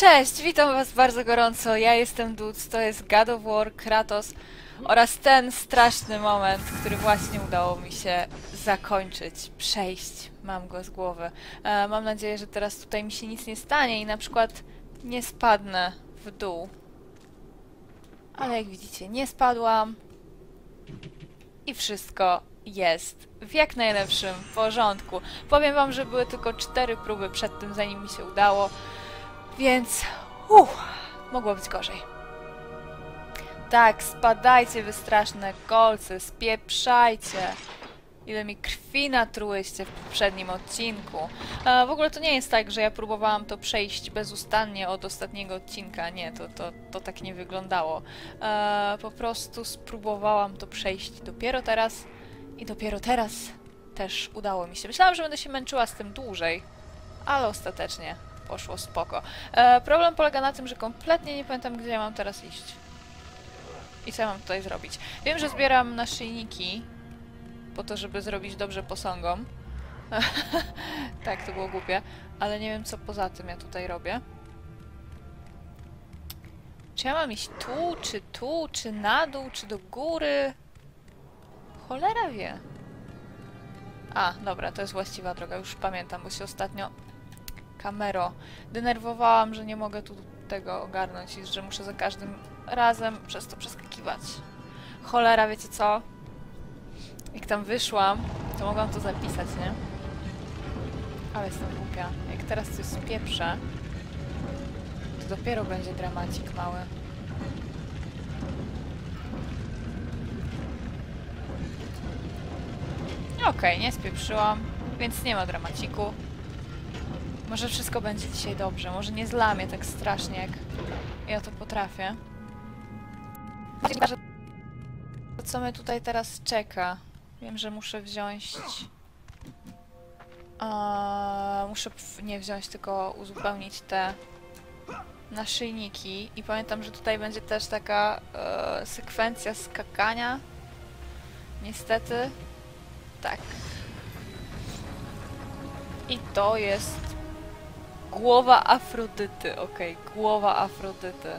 Cześć, witam was bardzo gorąco. Ja jestem Duc, to jest God of War, Kratos oraz ten straszny moment, który właśnie udało mi się zakończyć, przejść. Mam go z głowy. E, mam nadzieję, że teraz tutaj mi się nic nie stanie i na przykład nie spadnę w dół. Ale jak widzicie, nie spadłam i wszystko jest w jak najlepszym porządku. Powiem wam, że były tylko cztery próby przed tym, zanim mi się udało. Więc uff, mogło być gorzej. Tak, spadajcie wy straszne kolce, spieprzajcie. Ile mi krwi natrułyście w poprzednim odcinku. E, w ogóle to nie jest tak, że ja próbowałam to przejść bezustannie od ostatniego odcinka. Nie, to, to, to tak nie wyglądało. E, po prostu spróbowałam to przejść dopiero teraz i dopiero teraz też udało mi się. Myślałam, że będę się męczyła z tym dłużej, ale ostatecznie poszło spoko. E, problem polega na tym, że kompletnie nie pamiętam, gdzie ja mam teraz iść. I co ja mam tutaj zrobić. Wiem, że zbieram naszyjniki po to, żeby zrobić dobrze posągom. tak, to było głupie. Ale nie wiem, co poza tym ja tutaj robię. Czy ja mam iść tu, czy tu, czy na dół, czy do góry? Cholera wie. A, dobra, to jest właściwa droga, już pamiętam, bo się ostatnio Denerwowałam, że nie mogę tu tego ogarnąć i że muszę za każdym razem przez to przeskakiwać. Cholera, wiecie co? Jak tam wyszłam, to mogłam to zapisać, nie? Ale jestem głupia. Jak teraz coś spieprzę, to dopiero będzie dramacik mały. Okej, nie spieprzyłam, więc nie ma dramaciku. Może wszystko będzie dzisiaj dobrze. Może nie zlamię tak strasznie, jak ja to potrafię. Co mnie tutaj teraz czeka? Wiem, że muszę wziąć... A, muszę nie wziąć, tylko uzupełnić te naszyjniki. I pamiętam, że tutaj będzie też taka e, sekwencja skakania. Niestety. Tak. I to jest Głowa Afrodyty, okej, okay. głowa Afrodyty.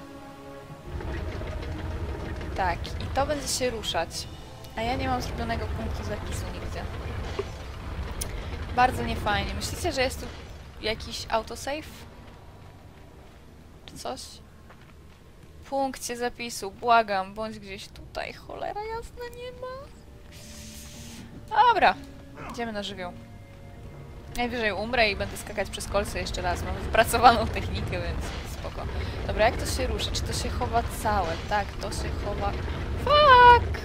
Tak, i to będzie się ruszać. A ja nie mam zrobionego punktu zapisu nigdzie. Bardzo niefajnie. Myślicie, że jest tu jakiś autosave? Czy coś? Punkcie zapisu, błagam, bądź gdzieś tutaj. Cholera jasna, nie ma. Dobra, idziemy na żywioł. Najwyżej umrę i będę skakać przez kolce jeszcze raz. Mam wypracowaną technikę, więc spoko. Dobra, jak to się ruszy? Czy to się chowa całe? Tak, to się chowa... Fuck!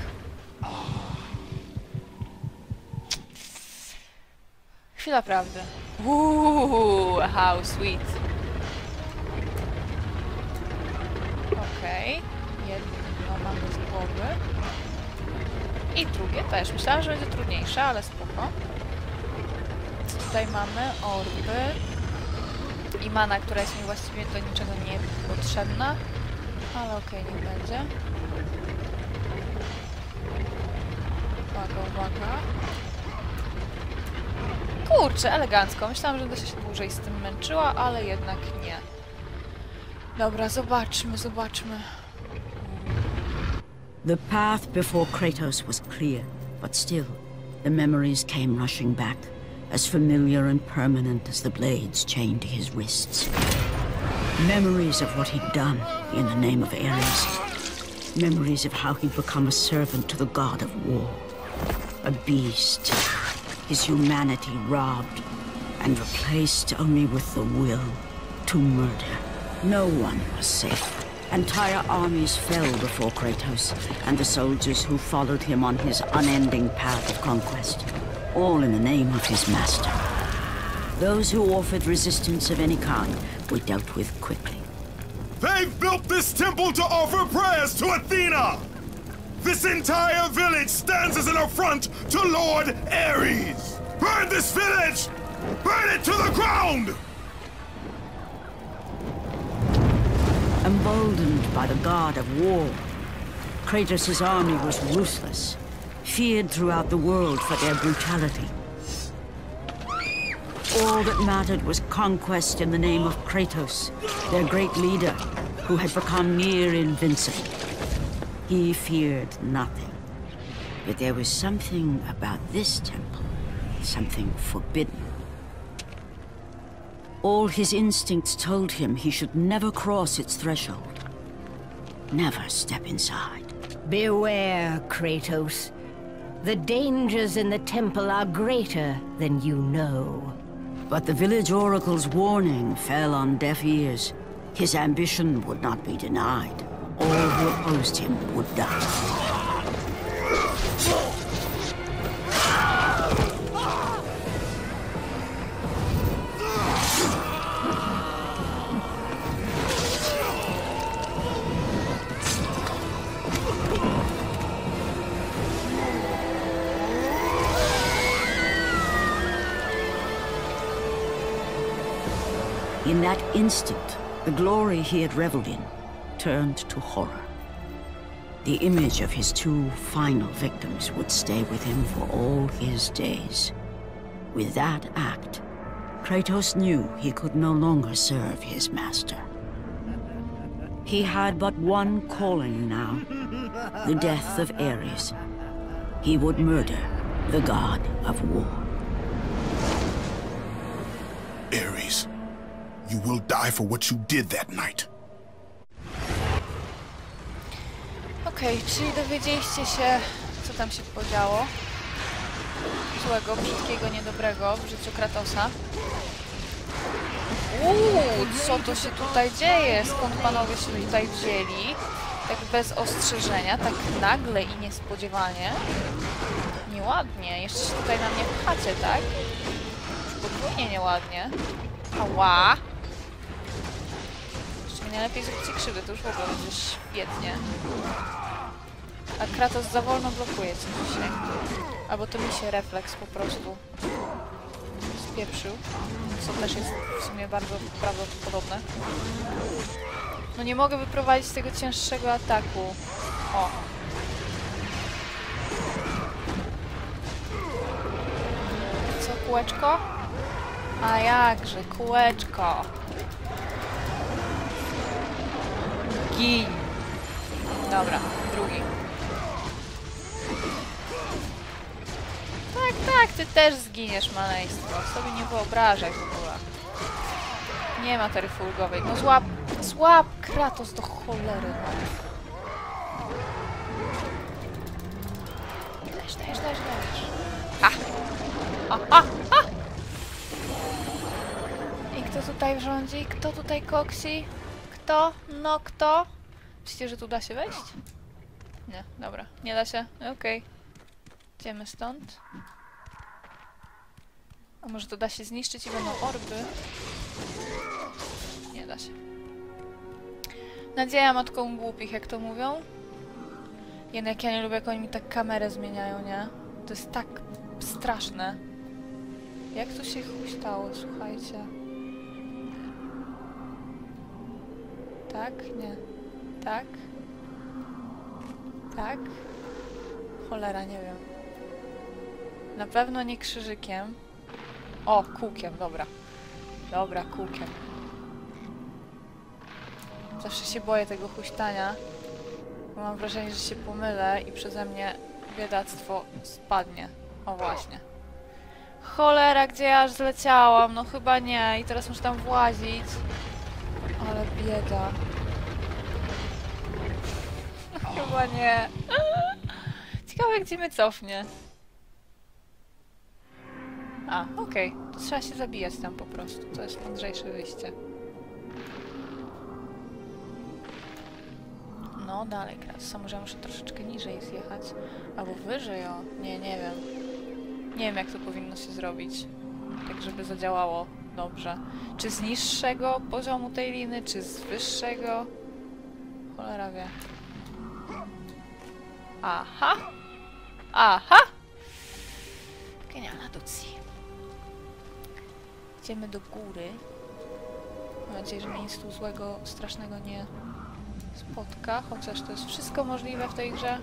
Chwila prawdy. Uuu, how sweet. Okej. Okay. Jedno mamy z głowy. I drugie też. Myślałam, że będzie trudniejsze, ale spoko tutaj mamy orby i mana, która jest mi właściwie do niczego nie potrzebna. Ale okej, okay, będzie. Uwaga, uwaga. Kurczę, elegancko. Myślałam, że będę się dłużej z tym męczyła, ale jednak nie. Dobra, zobaczmy, zobaczmy. The path before Kratos was clear, but still, the memories came rushing back. As familiar and permanent as the blades chained to his wrists. Memories of what he'd done in the name of Ares. Memories of how he'd become a servant to the god of war. A beast. His humanity robbed and replaced only with the will to murder. No one was safe. Entire armies fell before Kratos and the soldiers who followed him on his unending path of conquest all in the name of his master. Those who offered resistance of any kind were dealt with quickly. They've built this temple to offer prayers to Athena! This entire village stands as an affront to Lord Ares! Burn this village! Burn it to the ground! Emboldened by the god of war, Kratos' army was ruthless feared throughout the world for their brutality. All that mattered was conquest in the name of Kratos, their great leader, who had become near invincible. He feared nothing. But there was something about this temple, something forbidden. All his instincts told him he should never cross its threshold. Never step inside. Beware, Kratos. The dangers in the temple are greater than you know. But the village oracle's warning fell on deaf ears. His ambition would not be denied. All who opposed him would die. Instant, the glory he had reveled in turned to horror. The image of his two final victims would stay with him for all his days. With that act, Kratos knew he could no longer serve his master. He had but one calling now, the death of Ares. He would murder the god of war. You will die for what you did that night. Okej, czyli dowiedzieliście się, co tam się podziało. Złego, brzydkiego, niedobrego w życiu Kratosa. Uuu, co to się tutaj dzieje? Skąd panowie się tutaj wzięli? Tak bez ostrzeżenia, tak nagle i niespodziewanie. Nieładnie. Jeszcze się tutaj na mnie pchacie, tak? Podwójnie nieładnie. Ała! Mnie lepiej zróbcie krzywdę, to już w ogóle będzie świetnie. A Kratos za wolno blokuje coś dzisiaj. Albo to mi się refleks po prostu spieprzył. Co też jest w sumie bardzo prawdopodobne. No nie mogę wyprowadzić tego cięższego ataku. O. Co, kółeczko? A jakże, kółeczko. Gin. Dobra, drugi. Tak, tak, ty też zginiesz, maleństwo. Sobie nie wyobrażaj w ogóle. Nie ma taryfy ulgowej. No złap, złap Kratos do cholery, no. Dajesz, dajesz, dajesz, dajesz. Ha! Ha, ha, ha! I kto tutaj rządzi? Kto tutaj koksi? Kto? No kto? Myślicie, że tu da się wejść? Nie, dobra. Nie da się? Okej. Idziemy stąd. A może to da się zniszczyć i będą orby? Nie da się. Nadzieja matką głupich, jak to mówią. Jednak ja nie lubię, jak oni mi tak kamerę zmieniają, nie? To jest tak straszne. Jak to się huśtało, słuchajcie. Tak? Nie. Tak? Tak? Cholera, nie wiem. Na pewno nie krzyżykiem. O, kółkiem, dobra. Dobra, kółkiem. Zawsze się boję tego huśtania. Mam wrażenie, że się pomylę i przeze mnie biedactwo spadnie. O właśnie. Cholera, gdzie ja aż zleciałam? No chyba nie. I teraz muszę tam włazić. Ale bieda. Chyba nie. Ciekawe, gdzie mnie cofnie. A, okej. To trzeba się zabijać tam po prostu. To jest mądrzejsze wyjście. No, dalej, Kratos. A może muszę troszeczkę niżej zjechać? Albo wyżej, o. Nie, nie wiem. Nie wiem, jak to powinno się zrobić. Tak, żeby zadziałało dobrze. Czy z niższego poziomu tej liny, czy z wyższego? Cholera wie. Aha! Aha! Genialna Ducji. Idziemy do góry. Mam nadzieję, że mnie nic tu złego, strasznego nie spotka, chociaż to jest wszystko możliwe w tej grze.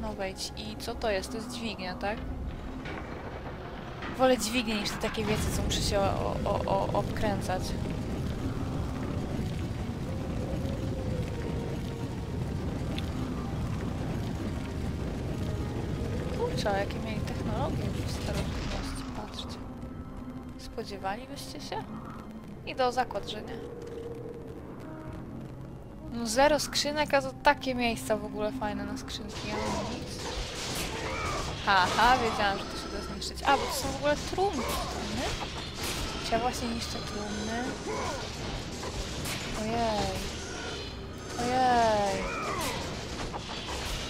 No wejdź. I co to jest? To jest dźwignia, tak? Wolę dźwignię niż te takie wiece, co muszę się o, o, o, obkręcać. Kurczę, jakie mieli technologie już w starożytności, patrzcie. Spodziewalibyście się? I do zakład, że nie. No zero skrzynek, a to takie miejsca w ogóle fajne na skrzynki, ja. Haha, wiedziałam, że zniszczyć. A, bo to są w ogóle trumny. ja właśnie niszczę trumny? Ojej. Ojej.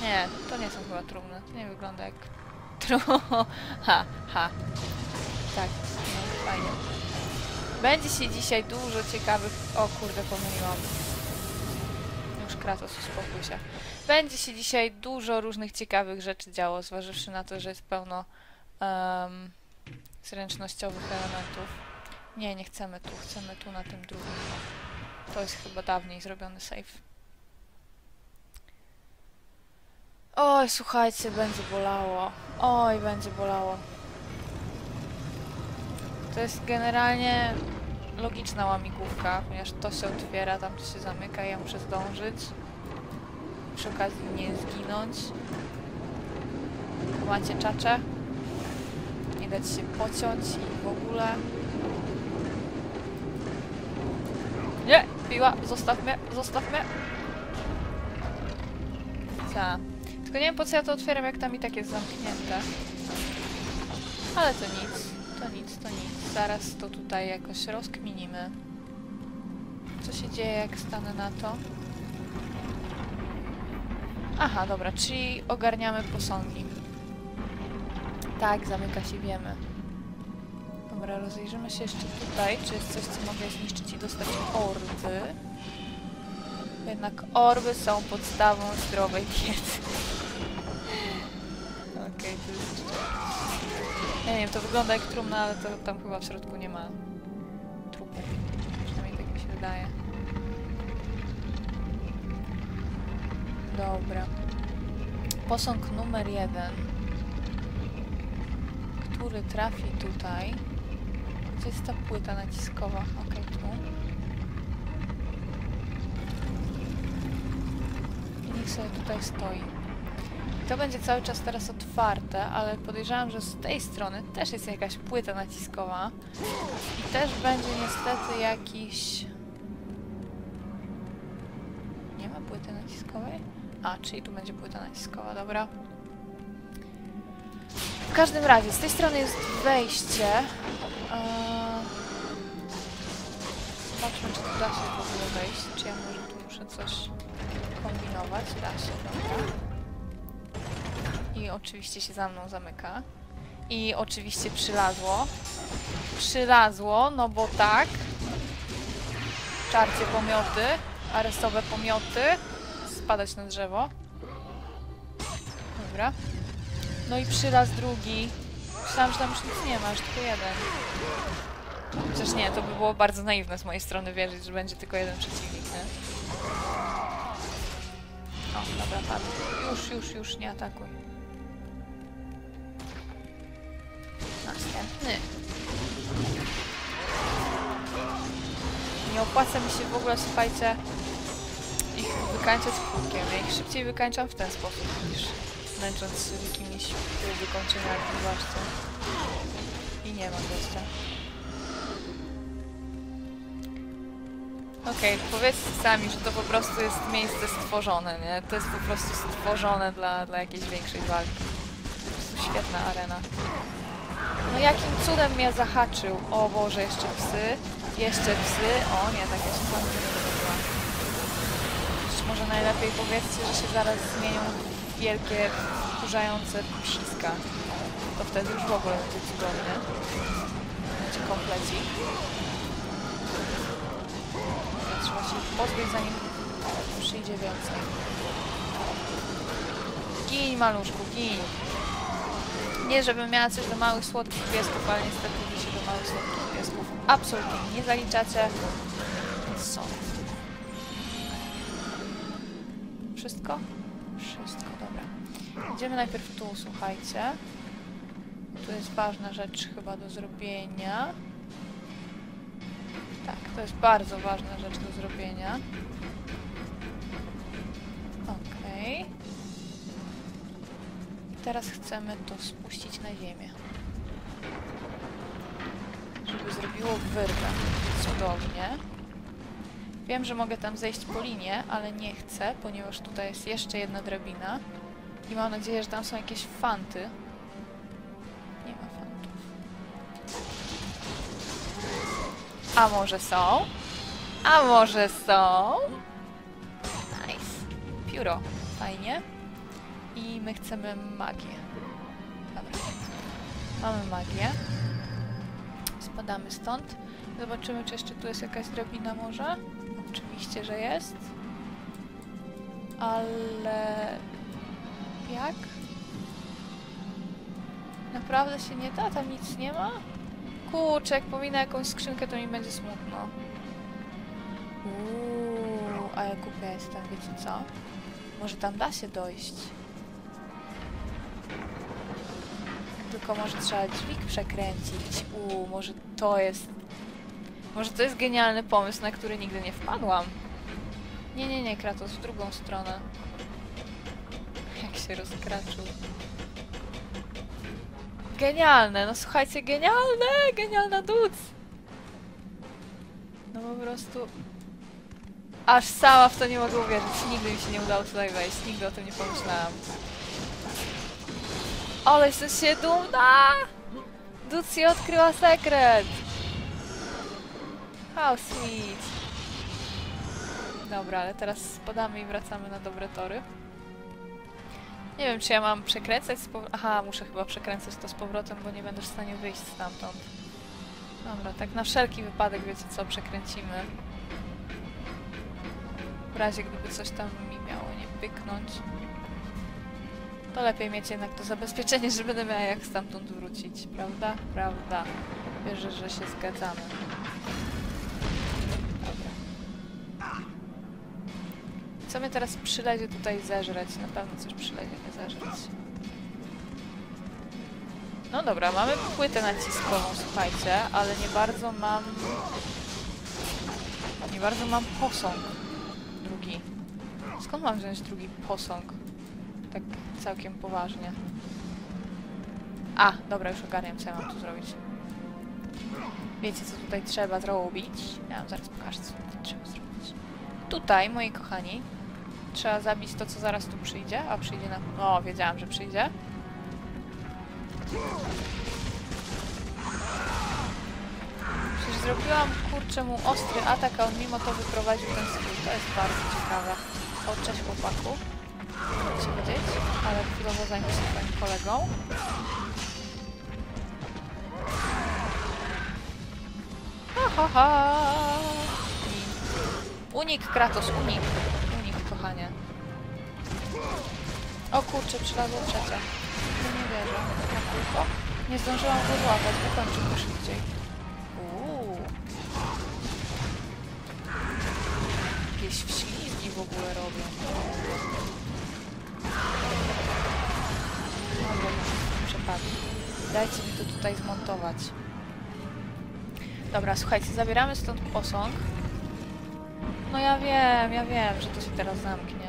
Nie, to nie są chyba trumny. To nie wygląda jak tru... Ha, ha. Tak, no fajnie. Będzie się dzisiaj dużo ciekawych... O kurde, pomyliłam. Już Kratos, uspokój się. Będzie się dzisiaj dużo różnych ciekawych rzeczy działo, zważywszy na to, że jest pełno em, zręcznościowych elementów. Nie, nie chcemy tu, chcemy tu na tym drugim. To jest chyba dawniej zrobiony save. Oj, słuchajcie, będzie bolało. Oj, będzie bolało. To jest generalnie logiczna łamigłówka, ponieważ to się otwiera, tam to się zamyka ja muszę zdążyć. Przy okazji nie zginąć. Macie czacze. Nie dać się pociąć i w ogóle. Nie! Piła! Zostaw mnie! Zostaw mnie! Ta. Tylko nie wiem po co ja to otwieram, jak tam i tak jest zamknięte. Ale to nic. To nic, to nic. Zaraz to tutaj jakoś rozkminimy. Co się dzieje, jak stanę na to? Aha, dobra, czyli ogarniamy posągi. Tak, zamyka się, wiemy. Dobra, rozejrzymy się jeszcze tutaj, czy jest coś, co mogę zniszczyć i dostać orby. Jednak orby są podstawą zdrowej diety. Okej, to jest jeszcze... Ja nie wiem, to wygląda jak trumna, ale to tam chyba w środku nie ma trupu. Przynajmniej tak mi się wydaje. Dobra. Posąg numer jeden. Który trafi tutaj. Gdzie jest ta płyta naciskowa? Okej, tu. I niech sobie tutaj stoi. To będzie cały czas teraz otwarte, ale podejrzewam, że z tej strony też jest jakaś płyta naciskowa. I też będzie niestety jakiś... Nie ma płyty naciskowej? A, czyli tu będzie płyta naciskowa, dobra. W każdym razie, z tej strony jest wejście. Eee... Zobaczmy, czy tu da się w ogóle wejść. Czy ja może tu muszę coś kombinować? Da się, dobra. I oczywiście się za mną zamyka. I oczywiście przylazło. Przylazło, no bo tak. Czarcie pomioty, arestowe pomioty. Spadać na drzewo. Dobra. No i przylaz drugi. Myślałam, że tam już nic nie ma, aż tylko jeden. Chociaż nie, to by było bardzo naiwne z mojej strony wierzyć, że będzie tylko jeden przeciwnik, nie? O, dobra, padł. Już, już, już, nie atakuj. Następny. Nie opłaca mi się w ogóle, słuchajcie, ich wykańczać kółkiem. Ja ich szybciej wykańczam w ten sposób, niż męcząc się jakimiś półwykończeniami, zobaczcie. I nie ma gościa. Okej, powiedzcie sami, że to po prostu jest miejsce stworzone, nie? To jest po prostu stworzone dla, dla jakiejś większej walki. Po prostu świetna arena. No jakim cudem mnie zahaczył? O Boże, jeszcze psy. Jeszcze psy. O nie, tak ja się tam nie. Może najlepiej powiedzcie, że się zaraz zmienią wielkie, wkurzające psiska. To wtedy już w ogóle będzie cudownie. Będzie komplecik. Trzeba się pozbyć zanim przyjdzie więcej. Gin, maluszku, gin. Nie, żebym miała coś do małych słodkich piesków, ale niestety wy się do małych słodkich piesków absolutnie nie zaliczacie. Są. Wszystko? Idziemy najpierw tu, słuchajcie. Tu jest ważna rzecz chyba do zrobienia. Tak, to jest bardzo ważna rzecz do zrobienia. Okej. I teraz chcemy to spuścić na ziemię. Żeby zrobiło wyrwę. Cudownie. Wiem, że mogę tam zejść po linie, ale nie chcę, ponieważ tutaj jest jeszcze jedna drabina. I mam nadzieję, że tam są jakieś fanty. Nie ma fantów. A może są? A może są? Nice. Pióro. Fajnie. I my chcemy magię. Dobra. Mamy magię. Spadamy stąd. Zobaczymy, czy jeszcze tu jest jakaś drabina może. Oczywiście, że jest. Ale... Jak? Naprawdę się nie da? Tam nic nie ma? Kurczę, jak pominę jakąś skrzynkę, to mi będzie smutno. Uuu, a ja głupia jestem, wiecie co? Może tam da się dojść. Tylko może trzeba dźwig przekręcić. Uuu, może to jest... Może to jest genialny pomysł, na który nigdy nie wpadłam. Nie, nie, nie, Kratos, w drugą stronę. Się rozkraczył. Genialne, no słuchajcie, genialne! Genialna duc! No po prostu... Aż sama w to nie mogę uwierzyć. Nigdy mi się nie udało tutaj wejść. Nigdy o tym nie pomyślałam. Ale jestem się dumna! Duci odkryła sekret! How sweet! Dobra, ale teraz spadamy i wracamy na dobre tory. Nie wiem, czy ja mam przekręcać z powrotem. Aha, muszę chyba przekręcać to z powrotem, bo nie będę w stanie wyjść stamtąd. Dobra, tak na wszelki wypadek, wiecie co, przekręcimy. W razie gdyby coś tam mi miało nie pyknąć. To lepiej mieć jednak to zabezpieczenie, że będę miała jak stamtąd wrócić, prawda? Prawda. Wierzę, że się zgadzamy. Co mnie teraz przylezie tutaj zeżreć? Na pewno coś przylezie mnie zeżreć. No dobra, mamy płytę naciskową, słuchajcie, ale nie bardzo mam... Nie bardzo mam posąg drugi. Skąd mam wziąć drugi posąg? Tak całkiem poważnie. A, dobra, już ogarniam, co ja mam tu zrobić. Wiecie, co tutaj trzeba zrobić? Ja wam zaraz pokażę, co tutaj trzeba zrobić. Tutaj, moi kochani, trzeba zabić to, co zaraz tu przyjdzie. A, przyjdzie na... O, wiedziałam, że przyjdzie. Przecież zrobiłam, kurczę, mu ostry atak, a on mimo to wyprowadził ten swój. To jest bardzo ciekawe. O, cześć chłopaku. Chcę wiedzieć, ale chwilowo zajmę się twoim kolegą. Ha, ha, ha. Unik, Kratos, unik. O kurczę, przylazło trzecie. No nie wierzę. Na kółko. Nie zdążyłam go złapać, wykończył go szybciej. Uuu. Jakieś wślizgi w ogóle robią. Dobra, już przepadł. Dajcie mi to tutaj zmontować. Dobra, słuchajcie, zabieramy stąd posąg. No ja wiem, ja wiem, że to się teraz zamknie.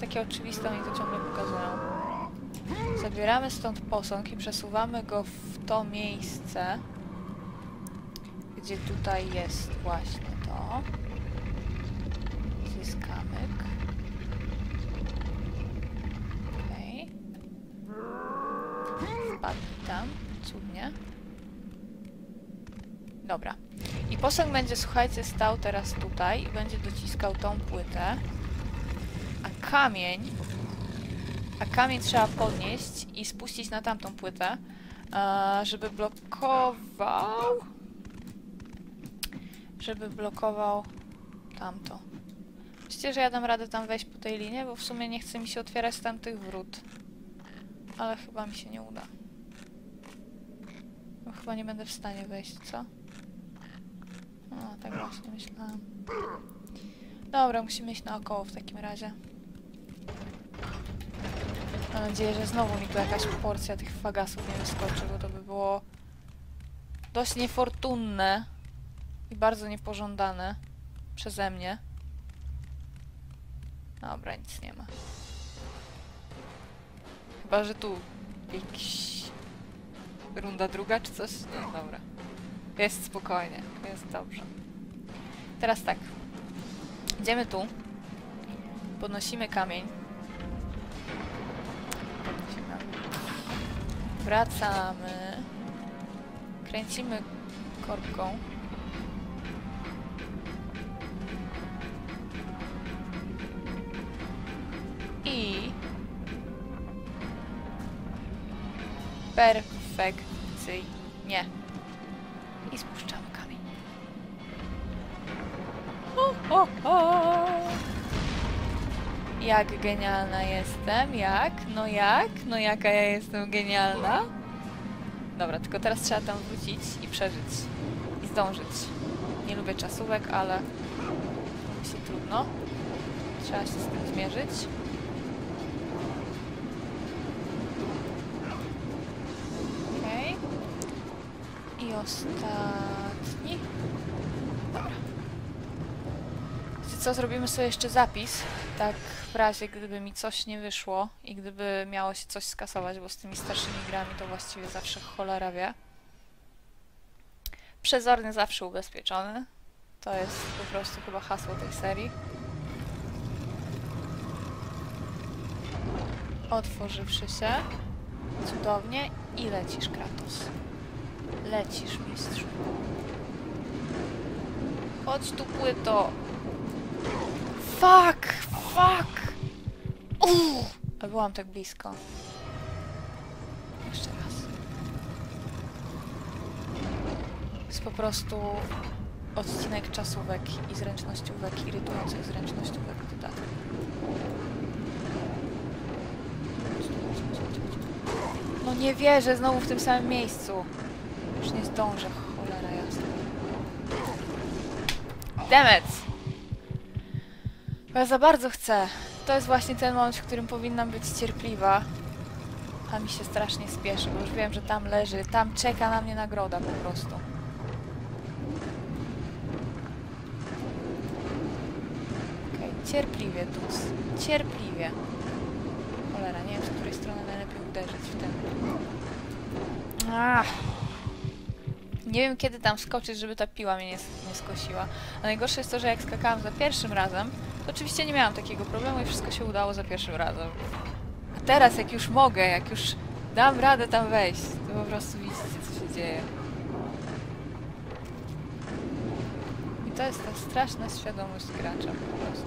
Takie oczywiste, oni to ciągle pokazują. Zabieramy stąd posąg i przesuwamy go w to miejsce, gdzie tutaj jest właśnie to. Jest kamyk. Okej. Wpadł tam. Cudnie. Dobra. I posąg będzie, słuchajcie, stał teraz tutaj i będzie dociskał tą płytę. Kamień... A kamień trzeba podnieść i spuścić na tamtą płytę, e, żeby blokował... Żeby blokował tamto. Myślicie, że ja dam radę tam wejść po tej linie? Bo w sumie nie chce mi się otwierać tamtych wrót. Ale chyba mi się nie uda. Bo chyba nie będę w stanie wejść, co? O, tak właśnie myślałam. Dobra, musimy iść naokoło w takim razie. Mam nadzieję, że znowu mi tu jakaś porcja tych fagasów nie wyskoczy, bo to by było dość niefortunne i bardzo niepożądane przeze mnie. Dobra, nic nie ma. Chyba, że tu jakiś... Runda druga czy coś? Nie, dobra. Jest spokojnie, jest dobrze. Teraz tak. Idziemy tu. Podnosimy kamień. Wracamy. Kręcimy korbką. I... Perfekcyjnie. Jak genialna jestem? Jak? No jak? No jaka ja jestem genialna? Dobra, tylko teraz trzeba tam wrócić i przeżyć. I zdążyć. Nie lubię czasówek, ale musi trudno. Trzeba się z tym zmierzyć. Okej. I ostatni. Dobra. Co, zrobimy sobie jeszcze zapis, tak w razie gdyby mi coś nie wyszło i gdyby miało się coś skasować, bo z tymi starszymi grami to właściwie zawsze cholera wie. Przezorny zawsze ubezpieczony. To jest po prostu chyba hasło tej serii. Otworzywszy się. Cudownie. I lecisz, Kratos. Lecisz, mistrzu. Chodź tu, płyto. Fuck! Fuck! Uff! A byłam tak blisko. Jeszcze raz. Jest po prostu odcinek czasówek i zręcznościówek, irytujących zręcznościówek w dodatku. No nie wierzę, znowu w tym samym miejscu. Już nie zdążę, cholera jasna. Demet! Ja za bardzo chcę. To jest właśnie ten moment, w którym powinnam być cierpliwa. A mi się strasznie spieszy, bo już wiem, że tam leży, tam czeka na mnie nagroda po prostu. Okej, cierpliwie, Dus. Cierpliwie. Cholera, nie wiem, z której strony najlepiej uderzyć w ten. Ach. Nie wiem, kiedy tam skoczyć, żeby ta piła mnie nie, nie skosiła. A najgorsze jest to, że jak skakałam za pierwszym razem, oczywiście nie miałam takiego problemu i wszystko się udało za pierwszym razem. A teraz, jak już mogę, jak już dam radę tam wejść, to po prostu widzicie, co się dzieje. I to jest ta straszna świadomość gracza po prostu.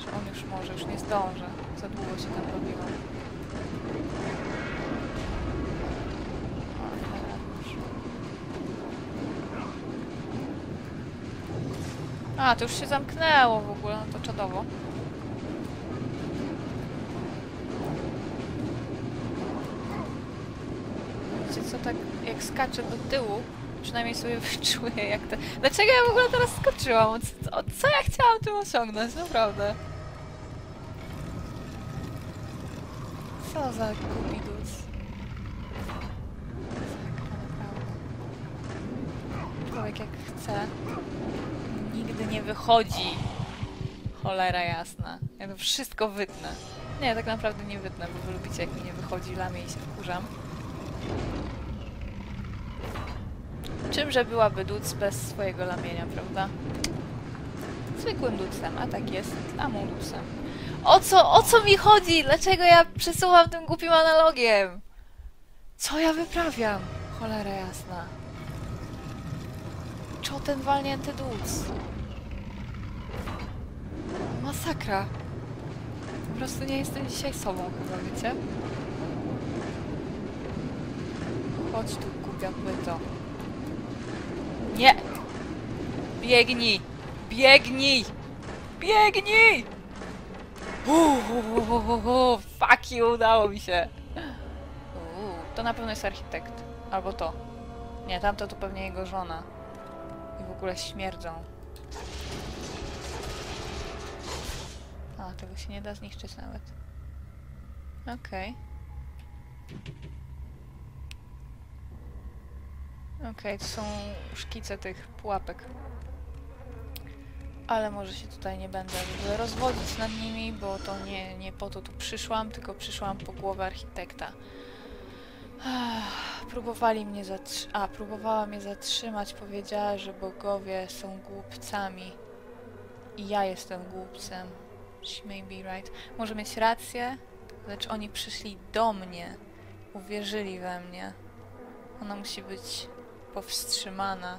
Że on już może, już nie zdąży. Za długo się tam robiło. O, dobra, już. A, to już się zamknęło w ogóle, no to czadowo. Wiecie co, tak jak skaczę do tyłu, przynajmniej sobie wyczuję jak to... Dlaczego ja w ogóle teraz skoczyłam? Co, co, ja chciałam tym osiągnąć, naprawdę? Co za naprawdę. Człowiek jak chce, nigdy nie wychodzi. Cholera jasna. Ja to wszystko wytnę. Nie, tak naprawdę nie wytnę, bo wy lubicie jak mi nie wychodzi, lamię i się wkurzam. Czymże byłaby duc bez swojego lamienia, prawda? Zwykłym ducem, a tak jest, lamudusem. O co, o co mi chodzi? Dlaczego ja przesuwam tym głupim analogiem? Co ja wyprawiam? Cholera jasna. Czoten walnięty duc. Masakra. Po prostu nie jestem dzisiaj sobą chyba, wiecie? Chodź tu, głupia płyto. Nie! Biegnij! Biegnij! Biegnij! Uuu, fuck you, udało mi się. Uuu, to na pewno jest architekt. Albo to. Nie, tamto to pewnie jego żona. I w ogóle śmierdzą. A, tego się nie da zniszczyć nawet. Okej. Okej, to są szkice tych pułapek. Ale może się tutaj nie będę rozwodzić nad nimi, bo to nie, nie po to tu przyszłam, tylko przyszłam po głowę architekta. Próbowali mnie zatrzy... A, próbowała mnie zatrzymać, powiedziała, że bogowie są głupcami. I ja jestem głupcem. She may be right. Może mieć rację, lecz oni przyszli do mnie. Uwierzyli we mnie. Ona musi być powstrzymana.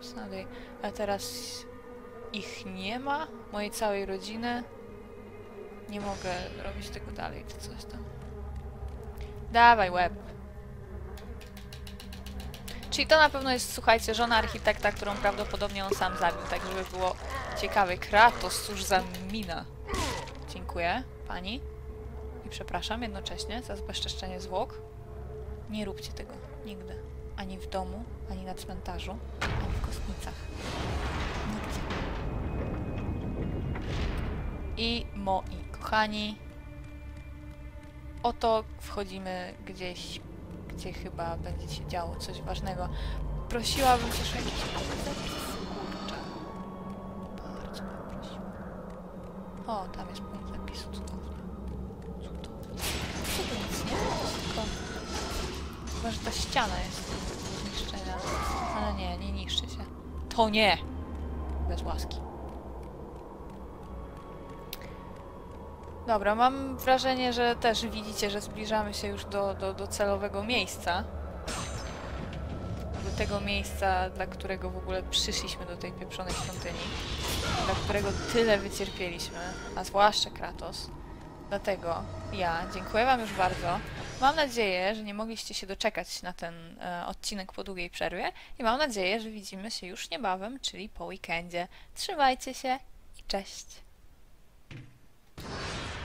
Snadej. A teraz ich nie ma? Mojej całej rodziny? Nie mogę robić tego dalej, czy coś tam. Dawaj, łeb. Czyli to na pewno jest, słuchajcie, żona architekta, którą prawdopodobnie on sam zabił, tak żeby było ciekawe. Kratos, cóż za mina. Dziękuję, pani. I przepraszam jednocześnie za zbezczeszczenie zwłok. Nie róbcie tego nigdy. Ani w domu, ani na cmentarzu, ani w kostnicach. Nigdzie. I moi kochani, oto wchodzimy gdzieś, gdzie chyba będzie się działo coś ważnego. Prosiłabym też o jakiś zapis, kurczę. Bardzo bym prosiła. O, tam jest punkt zapisu, cudownie. Cudownie. Co tu nic nie ma, tylko... Chyba, że ta ściana jest do zniszczenia. Ale nie, nie niszczy się. To nie! Bez łaski. Dobra, mam wrażenie, że też widzicie, że zbliżamy się już do, do, do celowego miejsca. Do tego miejsca, dla którego w ogóle przyszliśmy do tej pieprzonej świątyni. Dla którego tyle wycierpieliśmy, a zwłaszcza Kratos. Dlatego ja dziękuję Wam już bardzo. Mam nadzieję, że nie mogliście się doczekać na ten e, odcinek po długiej przerwie i mam nadzieję, że widzimy się już niebawem, czyli po weekendzie. Trzymajcie się i cześć! あ。